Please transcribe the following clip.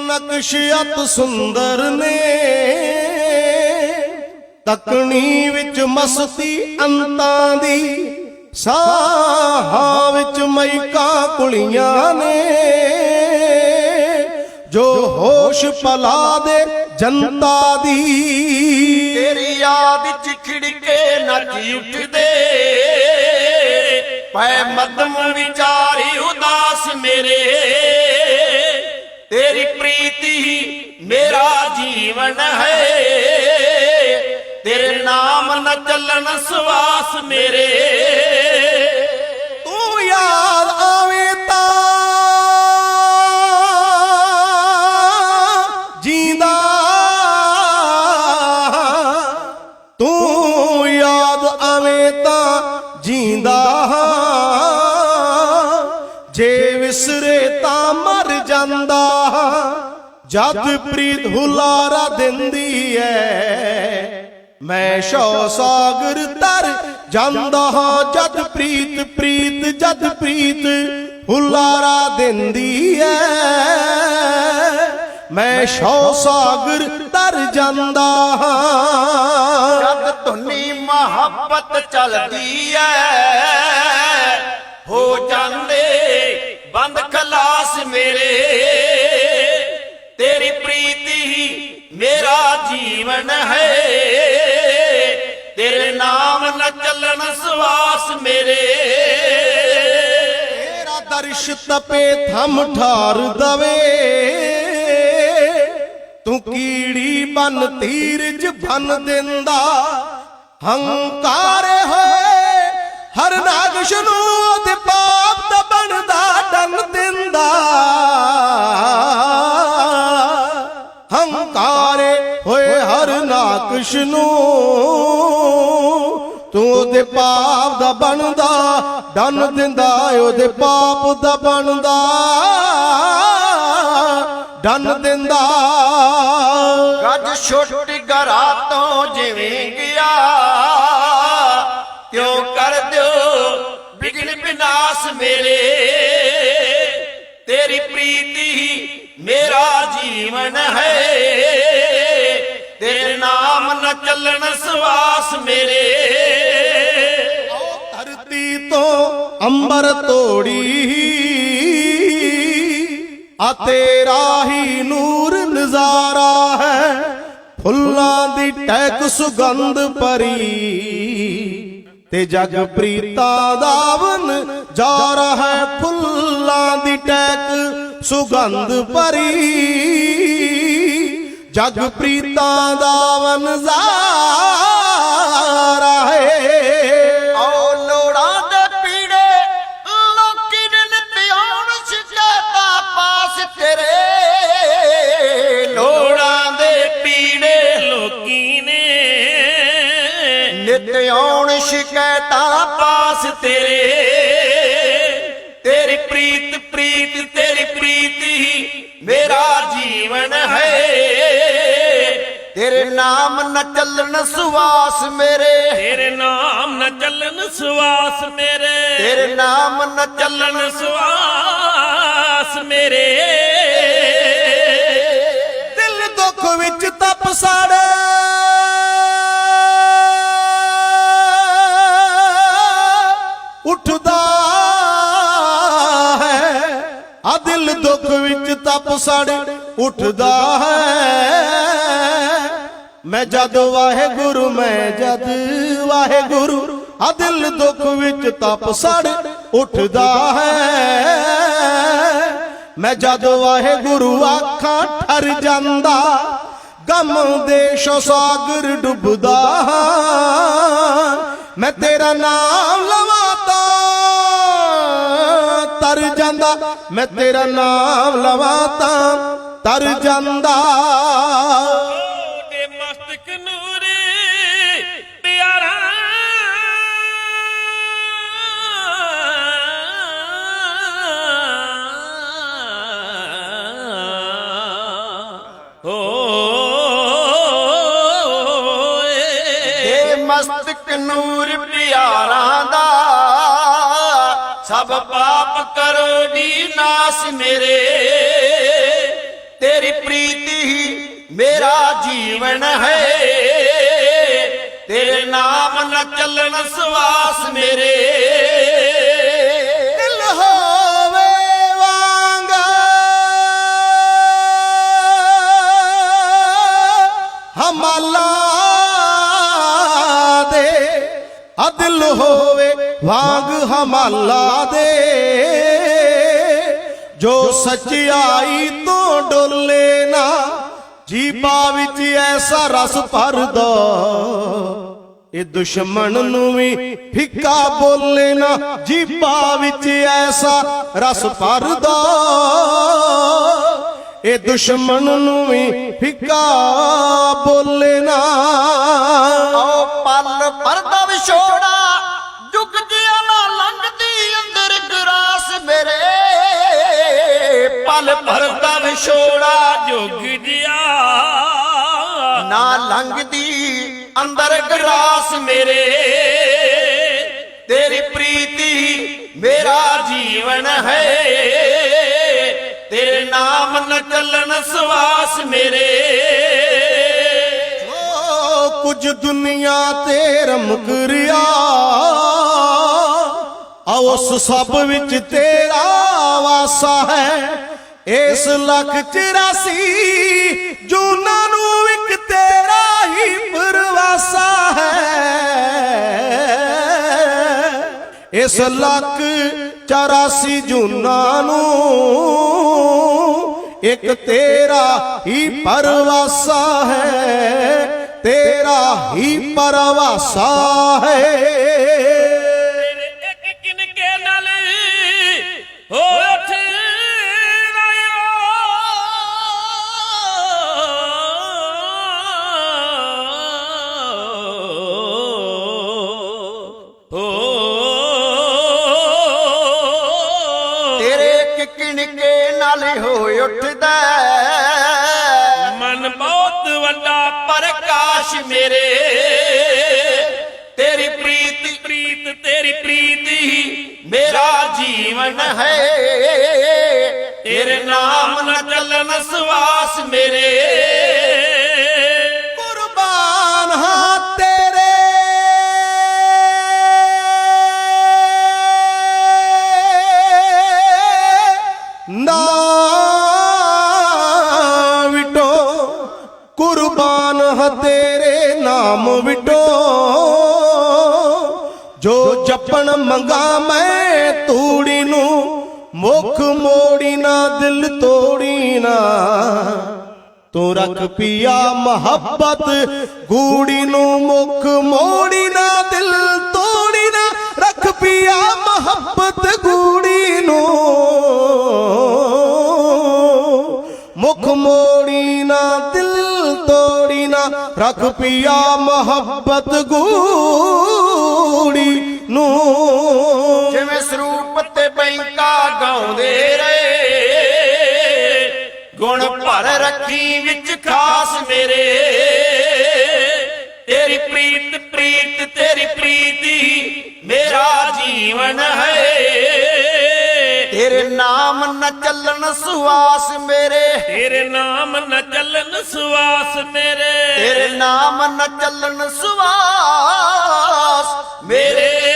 ਨਕਸ਼ ਸੁੰਦਰ ਨੇ। ਤਕਣੀ ਵਿੱਚ ਮਸਤੀ ਅੰਤਾਂ ਦੀ। ਸਾਹਾਂ ਵਿੱਚ ਮਈਕਾਂ ਕੁਲੀਆਂ ਨੇ। ਜੋ ਹੋਸ਼ ਪਲਾ ਦੇ ਜਨਤਾ ਦੀ। ਤੇਰੀ ਯਾਦ ਚ ਖਿੜਕੇ ਨੱਚ ਉੱਠਦੇ। ਪੈ ਮਦਮ ਵਿਚਾਰੀ ਉਦਾਸ ਮੇਰੇ। ਤੇਰੀ ਪ੍ਰੀਤੀ ਹੀ ਮੇਰਾ ਜੀਵਨ ਹੈ। ਤੇਰੇ ਨਾਮ ਨਾ ਚੱਲਣ ਸਵਾਸ ਮੇਰੇ। ਤੂੰ ਯਾਰ ਜਦ ਪ੍ਰੀਤ ਹੁਲਾਰਾ ਦਿੰਦੀ ਐ ਮੈਂ ਸ਼ੌ ਸਾਗਰ ਤਰ ਜਾਂਦਾ ਹਾਂ ਜਦ ਪ੍ਰੀਤ ਪ੍ਰੀਤ ਜਦ ਪ੍ਰੀਤ ਹੁਲਾਰਾ ਦਿੰਦੀ ਐ ਮੈਂ ਸ਼ੌ ਸਾਗਰ ਤਰ ਜਾਂਦਾ ਹਾਂ। ਜਦ ਧੁਨੀ ਮੁਹੱਬਤ ਚਲਦੀ ਐ ਹੋ ਜਾਂਦੇ ਬੰਦ ਖਲਾਸ ਮੇਰੇ ਤੇਰੀ ਪ੍ਰੀਤੀ ਹੀ ਮੇਰਾ ਜੀਵਨ ਹੈ। ਤੇਰੇ ਨਾਮ ਨ ਚੱਲਣ ਸਵਾਸ ਮੇਰੇ। ਤੇਰਾ ਦਰਸ਼ ਤਪੇ ਥਮ ਠਾਰ ਦਵੇ। ਤੂੰ ਕੀੜੀ ਬਨ ਤੀਰਜ ਬਨ ਦਿੰਦਾ। ਹੰਕਾਰ ਹੋਏ ਹਰ ਨਾਗਸ਼ ਨੂੰ ਉਹਦੇ ਪਾਪ ਵਿਸ਼ਨੂੰ, ਤੂੰ ਉਹਦੇ ਪਾਪ ਦਾ ਬਣਦਾ, ਡੰਨ ਦਿੰਦਾ ਉਹਦੇ ਪਾਪ ਦਾ ਬਣਦਾ। ਡੰਨ ਦਿੰਦਾ। ਗੱਜ ਛੁੱਟ ਗਰਾ ਤੋਂ ਜਿਵੇਂ ਗਿਆ ਕਿਉਂ ਕਰ ਦਿਓ ਵਿਗੜ ਬਿਨਾਸ ਮੇਰੇ। ਤੇਰੀ ਪ੍ਰੀਤੀ ਮੇਰਾ ਜੀਵਨ ਹੈ, ਤੇਰੇ ਨਾਮ ਨ ਚੱਲਣ ਸਵਾਸ ਮੇਰੇ। ਧਰਤੀ ਤੋਂ ਅੰਬਰ ਤੋੜੀ। ਆ ਤੇਰਾ ਹੀ ਨੂਰ ਨਜ਼ਾਰਾ ਹੈ, ਫੁੱਲਾਂ ਦੀ ਟਹਿਕ ਸੁਗੰਧ ਭਰੀ। ਤੇ ਜਗ ਪ੍ਰੀਤਾ ਦਾ ਜਾ ਰਹਾ ਹੈ, ਫੁੱਲਾਂ ਦੀ ਟਹਿਕ ਸੁਗੰਧ ਭਰੀ। ਜਗ ਪ੍ਰੀਤਾ ਦਾ ਨਜ਼ਾਰਾ ਹੈ। ਓ ਲੋੜਾਂ ਦੇ ਪੀੜੇ ਲੋਕੀ ਨੇ ਨਿਤਿਆਉਣ ਸ਼ਿਕਾਇਤਾਂ ਪਾਸ ਤੇਰੇ ਲੋੜਾਂ ਦੇ ਪੀੜੇ ਲੋਕੀ ਨੇ ਨਿਤਿਆਉਣ ਸ਼ਿਕਾਇਤਾਂ ਪਾਸ ਤੇਰੇ। ਤੇਰੀ ਪ੍ਰੀਤ ਪ੍ਰੀਤ ਤੇਰੇ ਨਾਮ ਨ ਚੱਲਣ ਸੁਵਾਸ ਮੇਰੇ। ਤੇਰੇ ਨਾਮ ਨ ਚੱਲਣ ਸਵਾਸ ਮੇਰੇ। ਤੇਰੇ ਨਾਮ ਨ ਚੱਲਣ ਸਵਾਸ ਮੇਰੇ। ਦਿਲ ਦੁੱਖ ਵਿੱਚ ਤਪ ਸਾੜੇ। ਉੱਠਦਾ ਹੈ ਆ ਦਿਲ ਦੁੱਖ ਵਿੱਚ ਤਪ ਸਾੜੇ। ਉੱਠਦਾ ਹੈ ਮੈਂ ਜਦ ਵਾਹਿਗੁਰੂ, ਮੈਂ ਜਦ ਵਾਹਿਗੁਰੂ, ਆ ਦਿਲ ਦੁੱਖ ਵਿੱਚ ਤਪ ਸੜ ਉੱਠਦਾ ਹੈ। ਮੈਂ ਜਦ ਵਾਹਿਗੁਰੂ ਆਖਾਂ ਠਰ ਜਾਂਦਾ, ਗਮ ਦੇ ਸ਼ੋ ਸਾਗਰ ਡੁੱਬਦਾ ਮੈਂ ਤੇਰਾ ਨਾਮ ਲਵਾਤਾ, ਤਰ ਜਾਂਦਾ। ਮੈਂ ਤੇਰਾ ਨਾਮ ਲਵਾਤਾ, ਤਰ ਜਾਂਦਾ। ਦੇ ਮਸਤਕ ਨੂਰ ਪਿਆਰਾਂ ਦਾ, ਸਭ ਪਾਪ ਕਰੋ ਦੀ ਨਾਸ ਮੇਰੇ। ਤੇਰੀ ਮੇਰਾ ਜੀਵਨ ਹੈ। ਤੇਰੇ ਨਾਮ ਨ ਚੱਲਣ ਸਵਾਸ ਮੇਰੇ। ਹਮਾਲਾ ਦੇ। ਆ ਹੋਵੇ, ਵਾਂਗ ਹਮਾਲਾ ਦੇ। ਜੋ ਸਚਾਈ ਤੋਂ ਡੋਲੇ ਨਾ ਜੀਬਾ ਵਿੱਚ ਐਸਾ ਰਸ ਭਰਦਾ। ਇਹ ਦੁਸ਼ਮਣ ਨੂੰ ਵੀ ਫਿੱਕਾ ਬੋਲੇ ਨਾ ਜੀਬਾ ਵਿੱਚ ਐਸਾ ਰਸ ਭਰਦਾ। ਇਹ ਦੁਸ਼ਮਣ ਨੂੰ ਵੀ ਫਿੱਕਾ ਬੋਲੇ ਨਾ ਓ ਪਲ ਪਰਦਾ ਵਿਛੋੜਾ, ਜੁਗ ਜਿਆ ਨਾ ਲੰਘਦੀ ਅੰਦਰ ਗਰਾਸ ਮੇਰੇ। ਪਲ ਪਰਦਾ ਵਿਛੋੜਾ, ਜੁਗ ਜਿਆ ਨਾ ਲੰਘਦੀ ਅੰਦਰ ਗਰਾਸ ਮੇਰੇ। ਤੇਰੀ ਪ੍ਰੀਤੀ ਮੇਰਾ ਜੀਵਨ ਹੈ। ਤੇਰੇ ਨਾਮ ਨ ਚੱਲਣ ਸਵਾਸ ਮੇਰੇ। ਓ ਕੁਝ ਦੁਨੀਆ ਤੇ ਰਮਕ ਰਿਆ। ਆ ਉਸ ਸਭ ਵਿੱਚ ਤੇਰਾ ਵਾਸਾ ਹੈ। ਇਸ ਲੱਖ 84 ਜੂਨਾਂ ਨੂੰ ਇੱਕ ਤੇਰਾ ਹੀ ਪਰਵਾਸਾ ਹੈ। ਇਸ ਲੱਕ 84 ਜੂਨਾਂ ਨੂੰ। ਇੱਕ ਤੇਰਾ ਹੀ ਪਰਵਾਸਾ ਹੈ ਤੇਰਾ ਹੀ ਪਰਵਾਸਾ ਹੈ। ਉੱਠਦਾ ਮਨ ਬਹੁਤ ਵੱਡਾ ਪ੍ਰਕਾਸ਼ ਮੇਰੇ ਤੇਰੀ ਪ੍ਰੀਤ ਪ੍ਰੀਤ, ਤੇਰੀ ਪ੍ਰੀਤ ਹੀ ਮੇਰਾ ਜੀਵਨ ਹੈ। ਤੇਰੇ ਨਾਮ ਨਾ ਚੱਲਣ, ਸਵਾਸ ਮੇਰੇ ਤੇਰੇ ਨਾਮ ਵਿਟੋ ਜੋ ਜਪਣ ਮੰਗਾ ਮੈਂ ਤੂੜੀ ਨੂੰ, ਮੁਖ ਮੋੜੀ ਨਾ, ਦਿਲ ਤੋੜੀ ਨਾ। ਤੂੰ ਰੱਖ ਪੀਆ ਮੁਹੱਬਤ, ਗੂੜੀ ਨੂੰ ਮੁਖ ਮੋੜੀ ਨਾ, ਦਿਲ ਰੱਖ ਪੀਆ ਮੁਹੱਬਤ ਗੂੜੀ ਨੂੰ। ਜਿਵੇਂ ਸਰੂਪ ਤੇ ਬੈਂਕਾ ਗਾਉਂਦੇ ਰਹੇ, ਗੁਣ ਭਰ ਰੱਖੀ ਵਿੱਚ ਖਾਸ ਮੇਰੇ। ਤੇਰੀ ਪ੍ਰੀਤ ਪ੍ਰੀਤ, ਤੇਰੀ ਪ੍ਰੀਤੀ, ਮੇਰਾ ਜੀਵਨ ਹੈ। ਤੇਰੇ ਨਾਮ ਨ ਚੱਲਣ ਸੁਆਸ ਮੇਰੇ। ਤੇਰੇ ਨਾਮ ਨ ਚੱਲਣ ਸੁਆਸ ਮੇਰੇ। ਤੇਰੇ ਨਾਮ ਨ ਚੱਲਣ ਸੁਆਸ ਮੇਰੇ।